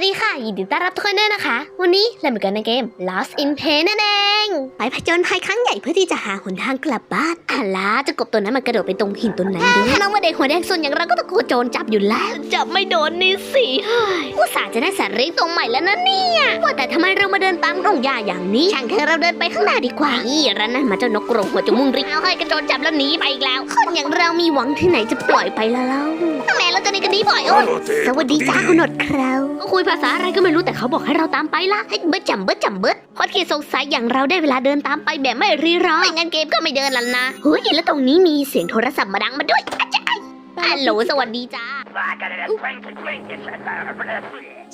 วัสดีค่ะ ยินดีต้อนรับทุกคนด้วยนะคะ วันนี้เราอยู่กันในเกม Lost in Pain นั่นเอง ไปผจญภัยครั้งใหญ่เพื่อที่จะหาหนทางกลับบ้านอะล่ะเจะกบตัวนั้นมันกระโดดไปตรงหินต้นนั้นด้วยน้องมาเด็กหัวแดงส่วนอย่างเราก็ตะโกนโจรจับอยู่แล้ว จับไม่โดนนี่สิเฮ้ยอุตส่าห์จะได้สัตว์เลี้ยงตัวใหม่แล้วนะเนี่ยว่าแต่ทำไมเรามาเดินตามร่องหญ้าอย่างนี้ช่างเถอะเราเดินไปข้างหน้าดีกว่าอีร้านนั้นมาเจ้านกกรงหัวจมุงริเอาให้กระโจนจับแล้วหนีไปอีกแล้วคนอย่างเรามีหวังที่ไหนจะปล่อยไปแล้วเล่าแม่เราจะหนีกันดีบ่อยโอ้ยสวัสดีจ้าคุณหนวดเคราวก็คุยภาษาอะไรก็ไม่รู้แต่เขาบอกให้เราตามไปละให้เบิดจำเบิดจำเบิดพอดเคสงสัยอย่างเราได้เวลาเดินตามไปแบบไม่รีรอไม่งั้นเกมก็ไม่เดินแล้วนะเฮ้ยแล้วตรงนี้มีเสียงโทรศัพท์มาดังมาด้วยอาจารย์ฮัลโหลสวัสดีจ้า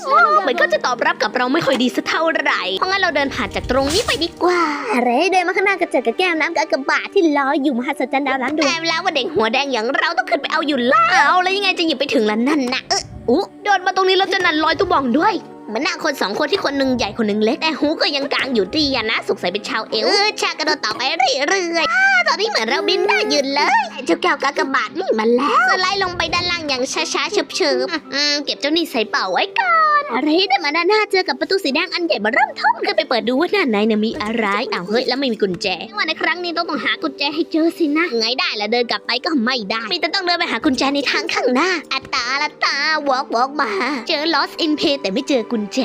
โอ้เหมือนก็จะตอบรับกับเราไม่ค่อยดีสักเท่าไหร่ เพราะงั้นเราเดินผ่านจากตรงนี้ไปดีกว่า อะไรเดินมาข้างหน้าก็เจอกับแก้วน้ำกับกระบะที่ลอยอยู่มหัศจรรย์ดาวล้านดวงแต่เวลาว่าเด็กหัวแดงอย่างเราต้องขึ้นไปเอาอยู่แล้วแล้วยังไงจะหยิบไปถึงล่ะนั่นนะเออ อุ๊เดินมาตรงนี้แล้วจะนันลอยตุ้บองด้วยเหมือนหน้าคนสองคนที่คนหนึ่งใหญ่คนหนึ่งเล็กแต่หูก็ยังกลางอยู่ดีอะนะสงสัยเป็นชาวเอลเออชากระโดดต่อไปเรื่อยๆอ่าตอนนี้เหมือนเราบินได้ยืนเลยเจ้าแก้วกากบาทนี่มาแล้วสไลด์ลงไปด้านล่างอย่างช้าๆเฉิบๆอืมเก็บเจ้านี่ใส่เป่าไว้ก่อน อะไรแต่มาด้านหน้าเจอกับประตูสีแดงอันใหญ่มาเริ่มท่อมก็ไปเปิดดูว่าด้านในน่ะมีอะไรอ้าวเฮ้ยแล้วไม่มีกุญแจว่าในครั้งนี้ต้องต้องหากุญแจให้เจอสินะไงได้ละเดินกลับไปก็ไม่ได้มีแต่ต้องเดินไปหากุญแจในทางข้างหน้าอัตตาละตาวอกวอกมา เจอ lost in pay แต่ไม่เจอกุญแจ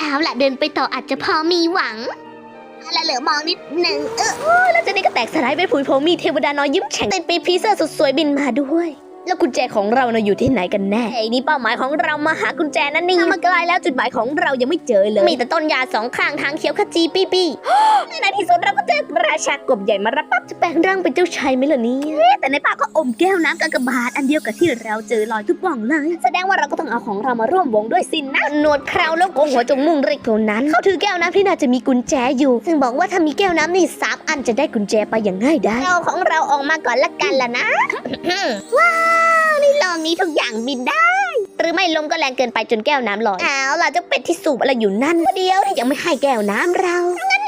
เอาล่ะเดินไปต่ออาจจะพอมีหวังเอาละเหลือมองนิดหนึ่งเออโอ้แล้วเจะนี่ก็แตกสลายไปผุยโผงมีเทวดาน้อยยิ้มแฉ่งเต็มปีพีเซอร์สุดสวยบินมาด้วย แล้วกุญแจของเราน่ะอยู่ที่ไหนกันแน่ไอ้นี่เป้าหมายของเรามาหากุญแจนั่นนี่มาไกลแล้วจุดหมายของเรายังไม่เจอเลย มีแต่ต้นยาสองข้างทางเขียวขจีปี้ปี้ในที่สุดเราก็เจอราชากบใหญ่มารับปั๊บจะแปลงร่างเป็นเจ้าชายไหมล่ะเนี่ยแต่ในปากก็อมแก้วน้ำกากบาทอันเดียวกับที่เราเจอลอยทุกป่องเลยแสดงว่าเราก็ต้องเอาของเรามาร่วมวงด้วยสินนะหนวดเคราวแล้วโกงหัวจงมุ่งเร็กเท่านั้นเขาถือแก้วน้ำที่น่าจะมีกุญแจอยู่ ซึ่งบอกว่าถ้ามีแก้วน้ำนี่สามอันจะได้กุญแจไปอย่างง่ายได้เราของเราออกมาก่อนละกันล่ะนะว้าวนี่ ลองนี้ทุกอย่างบินได้ หรือไม่ลมก็แรงเกินไปจนแก้วน้ำลอยเอาล่ะเจ้าเป็ดที่สูบอะไรอยู่นั่นเดียวที่ยังไม่ให้แก้วน้ำเรา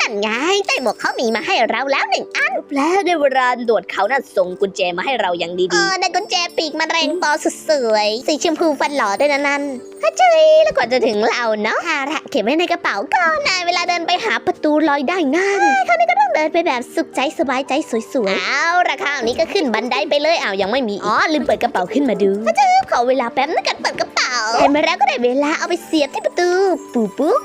นั่นไงใต้หมวกเขามีมาให้เราแล้วหนึ่งอันแล้วได้เวลาโดดเขาน่ะส่งกุญแจมาให้เราอย่างดีๆเออได้กุญแจปีกมาแรงปอสุดสวยสีชมพูฟันหล่อด้วยนะนั่นฮัจยแล้วกว่าจะถึงเราเนาะเอาละเก็บไว้ในกระเป๋าก่อนนายเวลาเดินไปหาประตูลอยได้นั่นคราวนี้ก็ต้องเดินไปแบบสุขใจสบายใจสวยๆเอาละคราวนี้ก็ขึ้นบันไดไปเลยอ้าวยังไม่มีอ๋อลืมเปิดกระเป๋าขึ้นมาดูฮัจยขอเวลาแป๊บนึงกันเปิดกระเป๋าเห็นมาแล้วก็ได้เวลาเอาไปเสียบที่ประตูปุ๊บปุ๊บ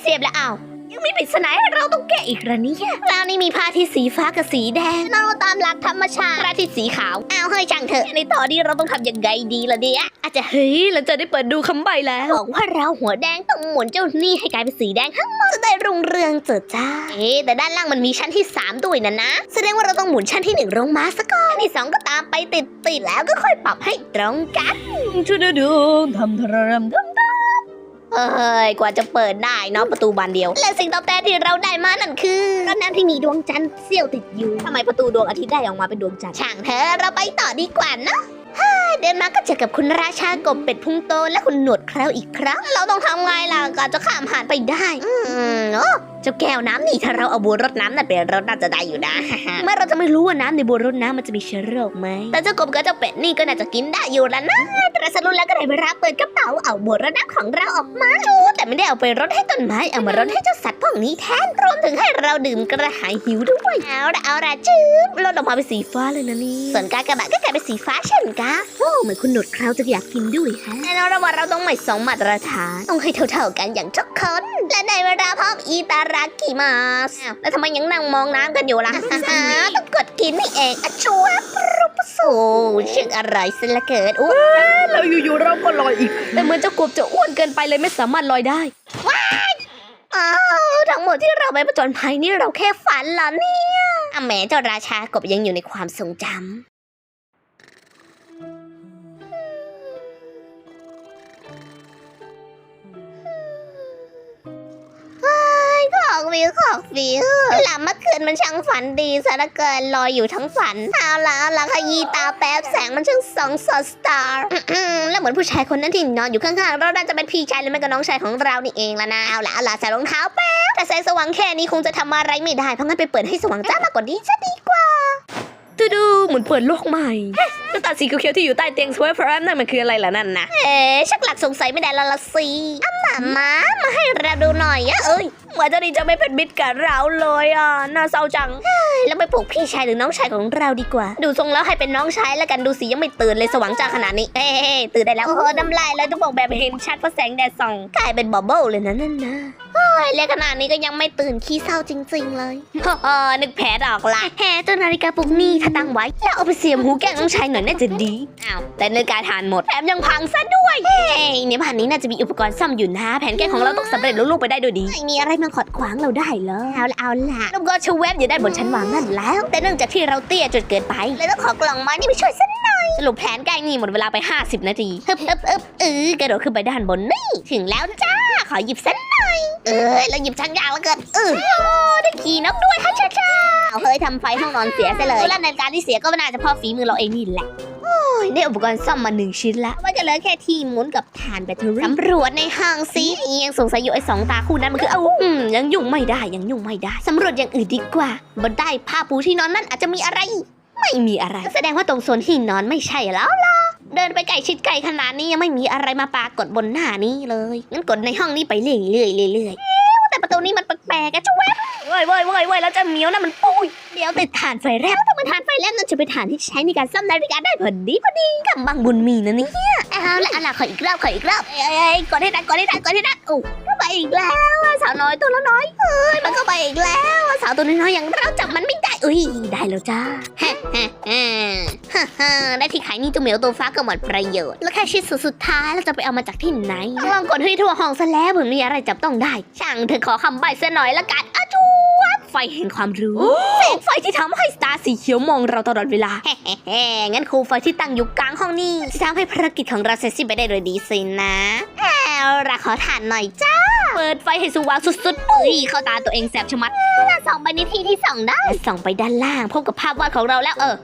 เสียบแล้วอ้าว ยังมีปริศนาให้เราต้องแกะอีกเหระเนี่ยแล้วนี่มีผ้าที่สีฟ้ากับสีแดงเราตามหลักธรรมชาติผ้าที่สีขาวอ้าวเฮ้ยช่างเถอะ ในตอนนี้เราต้องทำยังไงดีล่ะเนี่ยอาจจะเฮ้ยเราจะได้เปิดดูคำใบแล้วบอกว่าเราหัวแดงต้องหมุนเจ้านี่ให้กลายเป็นสีแดงทั้งหมดจะได้รุ่งเรืองเจิดจ้าเอ๊ะแต่ด้านล่างมันมีชั้นที่สามด้วยนะนะ แสดงว่าเราต้องหมุนชั้นที่หนึ่งลงมาซะก่อนชั้นที่สองก็ตามไปติดติดๆแล้วก็ค่อยปรับให้ตรงกันชุดดูทำทรมท เอ้ยกว่าจะเปิดได้เนาะประตูบานเดียว และสิ่งตอบแทนที่เราได้มานั่นคือรถน้ำที่มีดวงจันทร์เสี้ยวติดอยู่ทำไมประตูดวงอาทิตย์ได้ออกมาเป็นดวงจันทร์ช่างเธอะเราไปต่อดีกว่านะเฮ้ยเดินมาก็เจอกับคุณราชากบเป็ดพุงโตและคุณหนวดเคราอีกครั้ง เราต้องทำไงล่ะก่อนจะข้ามผ่านไปได้ อืมโอ้ เจ้าแก้วน้ำนี่ถ้าเราเอาบัวรดน้ำน่ะเป็นรถน่าจะได้อยู่นะเมื่อเราจะไม่รู้ว่าน้ำในบัวรดน้ำมันจะมีเชื้อโรคไหมแต่เจ้ากบกับเจ้าเป็ดนี่ก็น่าจะกินได้อยู่แล้วนะแต่สรุปแล้วก็ได้เวลาเปิดกระเป๋าเอาบัวรดน้ำของเราออกมาจูแต่ไม่ได้เอาไปรดให้ต้นไม้เอามารดให้เจ้าสัตว์พวกนี้แทนรวมถึงให้เราดื่มกระหายหิวด้วยเอาละเอาละจืบรดออกมาเป็นสีฟ้าเลยนะนี่ส่วนกากระบะก็กลายเป็นสีฟ้าเช่นกันโอ้เหมือนคุณหนวดคราวจะอยากกินด้วยฮะแน่นอนว่าเราต้องไม่สองมาตรฐานต้องให้เท่าๆกันอย่างทุกคนและในเวลาพร้อมอีตารากิมาสอ้าวแล้วทำไมยังนั่งมองน้ำกันอยู่ล่ะต้องกดกินนี่เองอะชัวปรุปสูชื่ออะไรสิละเกิดอู้ำแล้วอยู่ๆเราก็ลอยอีก แต่เหมือนเจ้ากบจะอ้วนเกินไปเลยไม่สามารถลอยได้อ้าวทั้งหมดที่เราไปประจนภัยนี่เราแค่ฝันเหรอเนี่ยอะแหมเจ้าราชากบยังอยู่ในความทรงจำ วิวขอกวิวหลับเมื่อคืนมันช่างฝันดีซะเหลือเกินลอยอยู่ทั้งฝันเอาละเอาละขยี้ตาแป๊บแสงมันช่างส่องสดสตาร์แล้วเหมือนผู้ชายคนนั้นที่นอนอยู่ข้างๆเราน่าจะเป็นพี่ชายหรือไม่ก็น้องชายของเรานี่เองละนะเอาละเอาละใส่รองเท้าแป๊บแต่แสงสว่างแค่นี้คงจะทำอะไรไม่ได้เพราะงั้นไปเปิดให้สว่างจ้ามากกว่านี้จะดีกว่าดูดูเหมือนเปิดโลกใหม่เอ๊ะน้ำตาสีเขียวๆที่อยู่ใต้เตียงสวยพรามนั่นมันคืออะไรล่ะนั่นนะ เอ๊ะชักหลักสงสัยไม่ได้และละสิอะมา มามาให้เราดูหน่อยอะเอ้ยเหมือนเจ้านี่จะไม่เป็นมิตรกับเราเลยอะน่าเศร้าจังแล้วไปปลุกพี่ชายหรือน้องชายของเราดีกว่า ดูทรงแล้วให้เป็นน้องชายแล้วกันดูสิยังไม่ตื่นเลยสว่างจ้าขนาดนี้เอ้ยตื่นได้แล้วโอ้โหน้ำลายแล้วจะบอกแบบเห็นชัดเพราะแสงแดดส่องกลายเป็นบับเบิ้ลเลยนะนั่นนะเฮ้ยและขนาดนี้ก็ยังไม่ตื่นขี้เศร้าจริง ๆ เลยเออนึกแผลออกละแฮเจ้านาฬิกาปลุกนี่ถ้าตั้งไว้แล้วเอาไปเสียบหูแก้มน้องชายหน่อยน่าจะดีอ้าวแต่นาฬิกาทานหมดแถมยังพังซะด้วยเฮ้ยในบ้านนี้น่าจะมีอุปกรณ์ซ่อมอยู่นะแผนแก้ของเราต้องสำเร็จลุล่วงไปได้โดยดี ไม่มีอะไรมาขัดขวางเราได้เลยเอาละเอาละลูกก็ชวแวบอยู่ด้านบนชั้นวางนั่นแล้ว แต่เนื่องจากที่เราเตี้ยจนเกินไปเลยต้องขอกล่องไม้นี่ไปช่วยสักหน่อย สรุปแผนแกล้งนี่หมดเวลาไป 50 นาทีฮึบฮึบฮึบเออกระโดดขึ้นไปด้านบนนี่ถึงแล้วจ้าขอหยิบสักหน่อย เออแล้วหยิบช่างยากเหลือเกินเออโอ้ได้ขี่นกด้วยฮ่าช้าช้าเอาเฮ้ยทำไฟห้องนอนเสียซะเลยแล้วนาฬิกาที่เสียก็น่าจะเพราะฝีมือเราเองนี่แหละโอ้ ยได้อุปกรณ์ซ่อมมาหนึ่งชิ้นละว่าจะเหลือแค่ที่หมุนกับฐานแบตเตอรี่สำรวจในห้างซียังสงสัยอยู่ไอ้สองตาคู่นั้นมันคือเอาอืมยังยุ่งไม่ได้ยังยุ่งไม่ได้สำรวจอย่างอื่นดีกว่าบนได้ผ้าปูที่นอนนั่นอาจจะมีอะไร ไม่มีอะไร แสดงว่าตรงโซนที่นอนไม่ใช่แล้วล่ะเดินไปไกลชิดไกลขนาดนี้ยังไม่มีอะไรมาปรากฏบนหน้านี้เลยงั้นกดในห้องนี้ไปเรื่อยๆเรื่อยๆเอ๊ะแต่ ประตูนี้มันแปลกๆอะเจ้าแวบเว้ยเว้ยเว้ยเว้ยแล้วเจะเหมียวน่ะมันปุ้ยเดี๋ยวติดฐานไฟแรกทำไมฐานไฟแรกนั่นจะเป็นฐานที่ใช้ในการซ่อมนาฬิกาได้พอดีพอดีกำบังบุญมีนะเนี่ยเอาละเอาละขออีกรอบขออีกรอบเอ้ยเอ้ยกดให้ดันกดให้ดันกดให้ดันโอ้ ก็ไปอีกแล้วอะสาวน้อยตัวละน้อยเอ้ยมันก็ไปอีกแล้วอะสาวตัวน้อยๆอย่างเราจับมันไม่ได้อุ้ยได้แล้วจ้าฮ่าฮ่าฮ่าฮ่าฮ่าได้ที่ขายนี่เจ้าเหมียวตัวฟ้าก็หมดประโยชน์ แล้วแค่ชิ้นสุดสุดท้ายเราจะไปเอามาจากที่ไหนลองกดให้ทั่วห้องซะแล้วเผื่อมีอะไรจับต้องได้ ช่างเธอขอคำใบ้ซะหน่อยละกันอะจูวบไฟแห่งความรู้แสงไฟที่ทำให้สตาร์สีเขียวมองเราตลอดเวลาแฮ่ๆงั้นครูไฟที่ตั้งอยู่กลางห้องนี่จะทำให้ภารกิจของเราเสร็จสิ้นไปได้โดยดีสินะเอาขอถ่านหน่อยจ้า เปิดไฟให้สว่างสุดๆอุ้ยเข้าตาตัวเองแสบชะมัดส่องไปในที่ที่ส่องได้และส่องไปด้านล่างพบกับภาพวาดของเราแล้วเออ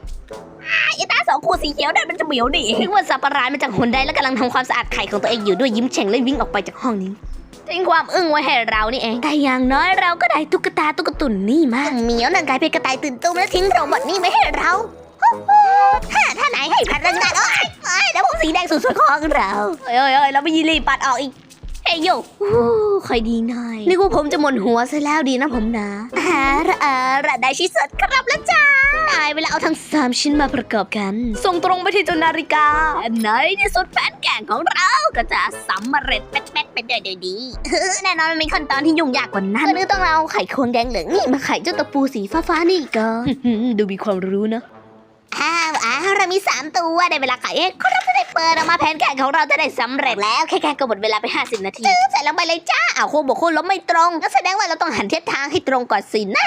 ไอ้ตาสองขวดสีเขียวนั่นมันจะเหมียวนี่เองว่าสับประหลาดมาจากหนใดและกำลังทำความสะอาดไข่ของตัวเองอยู่ด้วยยิ้มแฉ่งและวิ่งออกไปจากห้องนี้ทิ้งความอึ้งไว้ให้เรานี่เอง แต่อย่างน้อยเราก็ได้ตุ๊กตาตุ๊กตุนนี่มาเหมียวนั่งกลายเป็นกระต่ายตื่นตุ้มแล้วทิ้งโรบอทนี่ไว้ให้เราถ้าถ้าไหนให้พนักงานโอ้ยโอ้ยแล้วผมสีแดงสุดๆของเราเอ้ยเอ้ยเอ้ยแล้วไม่ยีรีบปัดออกอีก เฮ้ยโยโอ้ค่อยดีหน่อยนึกว่าผมจะหมดหัวซะแล้วดีนะผมนะอ่าระอ่าระได้ชิ้นสุดครับแล้วจ้าได้เวลาเอาทั้งสามชิ้นมาประกอบกัน ส่งตรงไปที่เจุนาฬิกาในที่สุดแผนแกงของเราก็จะสำเร็จเป๊ะๆไปได้โดยดีแน่นอนมันมีขั้นตอนที่ยุ่งยากกว่านั้นก็นึกต้องเอาไข่ควงแดงเหลืองนี่มาไข่เจ้าตะปูสีฟ้าๆนี่ก่อนดูมีความรู้นะอ้าวอ้าว เรามีสามตัวได้เวลาไข่เองครับจะได้เปิดออกมาแผนแกงของเราจะได้สำเร็จแล้วแค่แค่ก็หมดเวลาไป 50 นาทีใส่ลงไปเลยจ้าอ้าวโคบอกโคล้มไม่ตรงก็แสดงว่าเราต้องหันทิศทางให้ตรงก่อนสินะ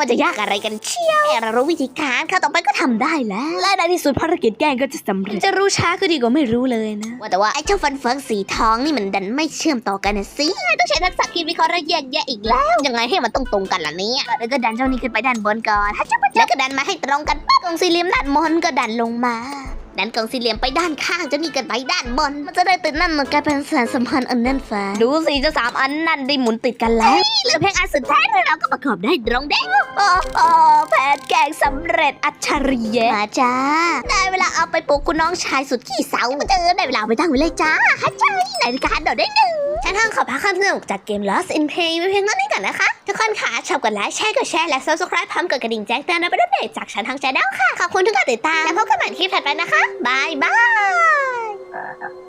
มันจะยากอะไรกันเชียวแค่เรารู้วิธีการข้าวต่อไปก็ทำได้แล้ว และในที่สุดภารกิจแกล้งก็จะสำเร็จ จะรู้ช้าก็ดีกว่าไม่รู้เลยนะ ว่าแต่ว่าไอ้เจ้าฟันเฟืองสีทองนี่มันดันไม่เชื่อมต่อกันนะสิต้องใช้ทักษะคิดวิเคราะห์และแยกแยะอีกแล้ว ยังไงให้มันต้องตรงกันล่ะเนี่ยแล้วก็ดันเจ้านี้ขึ้นไปด้านบนก่อนแล้วก็ดันมาให้ตรงกันปั๊บกล่องสี่เหลี่ยมด้านบนก็ดันลงมา ดันกล่องสี่เหลี่ยมไปด้านข้างเจ้านี่กันไปด้านบน มันจะได้ติดนั่นมันกลายเป็นสารสัมพันธ์อันแน่นแฟ้นดูสิเจะสามอันนั่นได้หมุนติดกันแล้วเหลือเพียงอันสุดท้ายแล้วเราก็ประกอบได้ตรงเด้งโอ้โอ้แผนแกงสำเร็จอัจฉริยะมาจ้าได้เวลาเอาไปปลุกคุณน้องชายสุดขี้เสามาเจอได้เวลาไปตั้งไว้เลยจ้าฮัจใจไหนกาโดดได้หนึ่ง ฉันห้างขอพักความสนุกจากเกม Lost in Play ไว้เพียงเท่านี้ก่อนนะคะ ทุกคนค่ะ ชอบกดไลค์แชร์กดแชร์และ subscribe พร้อมกดกระดิ่งแจ้งเตือนนะไปด้วยเดตจากฉันทางแชนแนลค่ะ ขอบคุณทุกการติดตาม และพบกันใหม่ที่ถัดไปนะคะบายบาย